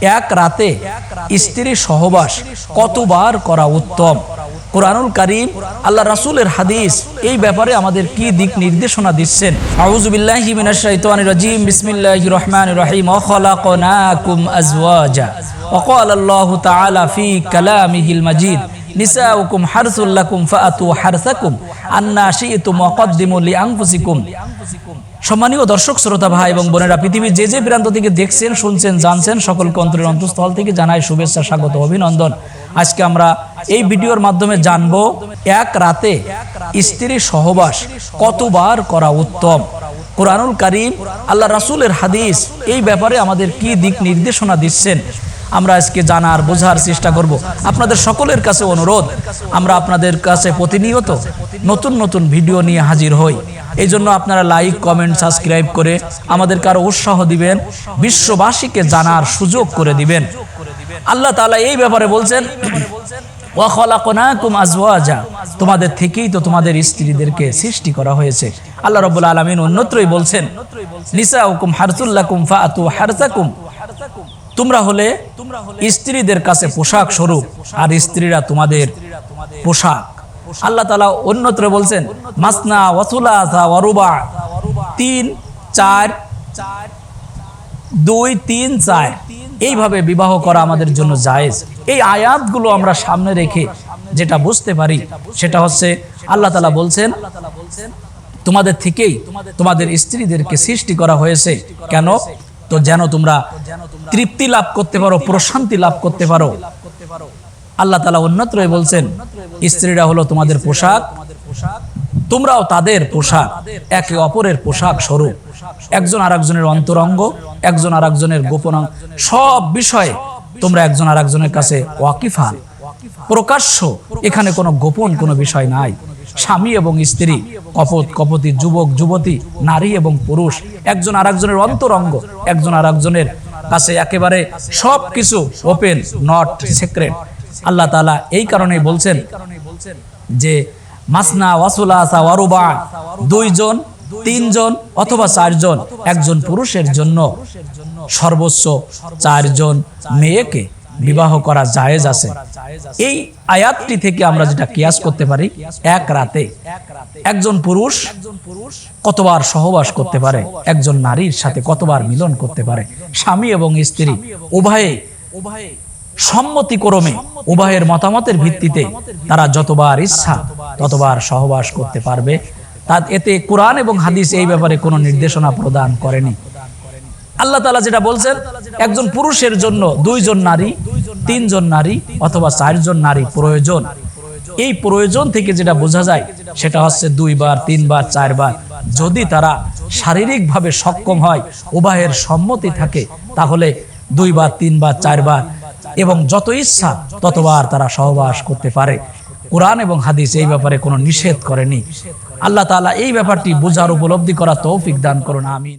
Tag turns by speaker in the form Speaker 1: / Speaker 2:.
Speaker 1: এক রাতে স্ত্রী সহবাস কতবার করা উত্তম। কোরআনুল করিম, আল্লাহ রাসুলের হাদিস, এই ব্যাপারে আমাদের কি দিক নির্দেশনা দিচ্ছেন? আউযুবিল্লাহি মিনাশ শাইতানির রাজিম, বিসমিল্লাহির রহমানির রহিম, ওয়া খালাকনাকুম আজওয়াজা। ওয়া ক্বালা আল্লাহু তাআলা ফি কালামিহিল মাজিদ। নিসাউকুম হারসুল লাকুম ফাআতু হারসাকুম আন্না শি'তুম ওয়া লিআনফুসিকুম। সম্মানীয় দর্শক, শ্রোতা ভাই এবং বোনেরা, পৃথিবীর যে যে প্রান্ত থেকে দেখছেন, শুনছেন, জানছেন, সকল কন্ত্রের অন্তঃস্থল থেকে জানাই শুভেচ্ছা, স্বাগত, অভিনন্দন। আজকে আমরা এই ভিডিওর মাধ্যমে জানব, এক রাতে স্ত্রী সহবাস কতবার করা উত্তম? কোরআনুল করিম, আল্লাহ রাসূলের হাদিস, এই ব্যাপারে আমাদের কি দিক নির্দেশনা দিচ্ছেন, আমরা আজকে জানার, বোঝার চেষ্টা করব। আপনাদের সকলের কাছে অনুরোধ, আমরা আপনাদের কাছে প্রতিনিয়ত নতুন নতুন ভিডিও নিয়ে হাজির হই। এই জন্য আপনারা লাইক, কমেন্ট, সাবস্ক্রাইব করে আমাদেরকে আরও উৎসাহ দিবেন, বিশ্ববাসীকে জানার সুযোগ করে দিবেন। আল্লাহ তাআলা এই ব্যাপারে বলছেন ওয়া আজওয়াজা। তোমাদের থেকেই তো তোমাদের স্ত্রীদেরকে সৃষ্টি করা হয়েছে। আল্লাহ রাব্বুল আলামিন অন্যত্রই বলছেন, নিসাউকুম হারসুল্লাকুম ফাআতু হারসাকুম। তোমরা হলে স্ত্রীদের কাছে পোশাক স্বরূপ, আর স্ত্রীরা তোমাদের পোশাক। আল্লাহ তালা অন্যত্র বলছেন, মাসনা ওয়াসুলাসা ওয়ারুবা তিন, চার, দুই, তিন, চার। এইভাবে বিবাহ করা আমাদের জন্য জায়েজ। এই আয়াতগুলো আমরা সামনে রেখে যেটা বুঝতে পারি, সেটা হচ্ছে আল্লাহ তালা বলছেন, তোমাদের থেকেই তোমাদের স্ত্রীদেরকে সৃষ্টি করা হয়েছে। কেন? তো যেন তোমরা তৃপ্তি লাভ করতে পারো, প্রশান্তি লাভ করতে পারো। আল্লাহ তালা অন্যত্রই বলছেন, স্ত্রীরা হলো তোমাদের পোশাক, তোমরাও তাদের পোশাক, একে অপরের পোশাক স্বরূপ। একজন আর একজনের অন্তরঙ্গ, একজন আর একজনের গোপন সব বিষয়ে তোমরা একজন আর একজনের কাছে ওয়াকিফান প্রকাশ্য এখানে কোনো গোপন কোনো বিষয় নাই। স্বামী এবং স্ত্রী, কপত, কপতি, যুবক, যুবতী, নারী এবং পুরুষ, একজন আর একজনের অন্তরঙ্গ, একজন আর একজনের কাছে একেবারে সব কিছু ওপেন নট সিক্রেট আল্লাহ তালা এই কারণেই বলছেন যে, মাসনা ওয়ারুবা দুইজন তিনজন অথবা চারজন, একজন পুরুষের জন্য। সর্বোচ্চ চারজন মেয়েকে বিবাহ করা জায়েজ আছে। এই আয়াতটি থেকে আমরা যেটা কিয়াস করতে পারি, এক রাতে একজন পুরুষ কতবার সহবাস করতে পারে? একজন নারীর সাথে কতবার মিলন করতে পারে? স্বামী এবং স্ত্রী উভয়ে সম্মতিক্রমে উভয়ের মতামতের ভিত্তিতে তারা যতবার ইচ্ছা ততবার সহবাস করতে পারবে। তা এতে কোরআন এবং হাদিস এই ব্যাপারে কোনো নির্দেশনা প্রদান করেনি। আল্লাহ তালা যেটা বলছেন, একজন পুরুষের জন্য দুইজন নারী, তিনজন নারী অথবা চারজন নারী প্রয়োজন। এই প্রয়োজন থেকে যেটা বোঝা যায়, সেটা হচ্ছে দুইবার, তিনবার, চারবার। যদি তারা শারীরিকভাবে সক্ষম হয়, উভয়ের সম্মতি থাকে, তাহলে দুইবার, তিনবার, চারবার এবং যত ইচ্ছা ততবার তারা সহবাস করতে পারে। কোরআন এবং হাদিস এই ব্যাপারে কোনো নিষেধ করেনি। আল্লাহ তালা এই ব্যাপারটি বোঝার উপলব্ধি করা তৌফিক দান করুন, আমিন।